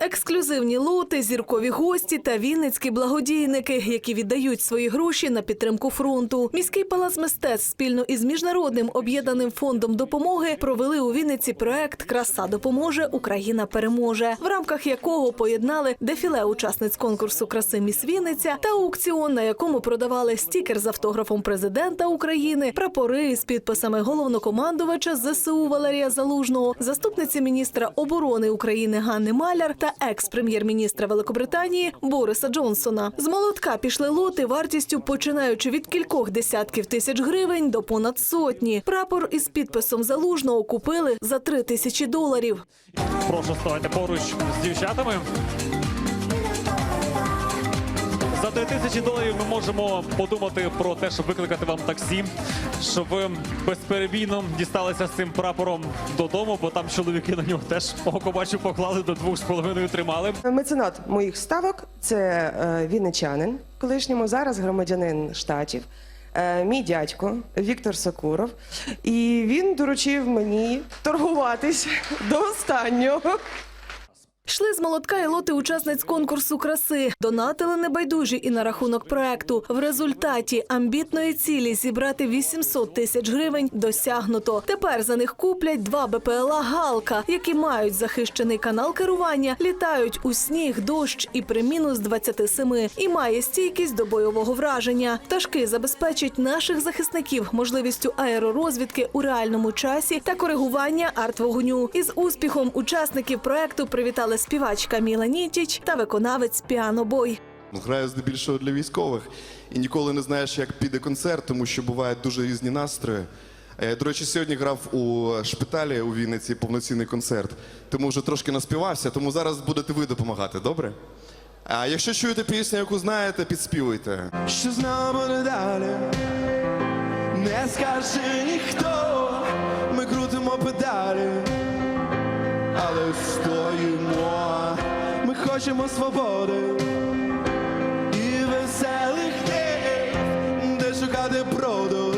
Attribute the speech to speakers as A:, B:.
A: Ексклюзивні лоти, зіркові гості та вінницькі благодійники, які віддають свої гроші на підтримку фронту. Міський палац мистецтв спільно із міжнародним об'єднаним фондом допомоги провели у Вінниці проект Краса допоможе, Україна переможе, в рамках якого поєднали дефіле учасниць конкурсу краси Міс Вінниця та аукціон, на якому продавали стікер з автографом президента України, прапори з підписами головнокомандувача ЗСУ Валерія Залужного, заступниці міністра оборони України Ганни Маляр та екс-прем'єр-міністра Великобританії Бориса Джонсона. З молотка пішли лоти вартістю починаючи від кількох десятків тисяч гривень до понад сотні. Прапор із підписом залужного купили за три тисячі доларів.
B: Прошу ставати поруч з дівчатами. За 3 тисячі доларів ми можемо подумати про те, щоб викликати вам таксі, щоб ви безперебійно дісталися з цим прапором додому, бо там чоловіки на нього теж око бачу поклали до двох з половиною тримали.
C: Меценат моїх ставок це е, вінничанин, колишньому зараз громадянин штатів. е, Мій дядько Віктор Сокуров, і він доручив мені торгуватись до останнього.
A: Йшли з молотка і лоти учасниць конкурсу краси. Донатили небайдужі і на рахунок проекту. В результаті амбітної цілі зібрати 800 тисяч гривень досягнуто. Тепер за них куплять два БПЛА Галка, які мають захищений канал керування, літають у сніг, дощ і при мінус 27. І має стійкість до бойового враження. Пташки забезпечать наших захисників можливістю аеророзвідки у реальному часі та коригування артвогоню. Із успіхом учасників проекту привітали співачка Міла Нітіч та виконавець піанобой.
D: Граю здебільшого для військових і ніколи не знаєш, як піде концерт, тому що бувають дуже різні настрої. Е, До речі, сьогодні грав у шпиталі у Вінниці повноцінний концерт, тому вже трошки наспівався, тому зараз будете ви допомагати, добре? А якщо чуєте пісню, яку знаєте, підспівуйте.
E: Що з нами буде далі? Не скаже ніхто, ми крутимо педалі, стоїмо, ми хочемо свободи і веселих днів, де шукати броду.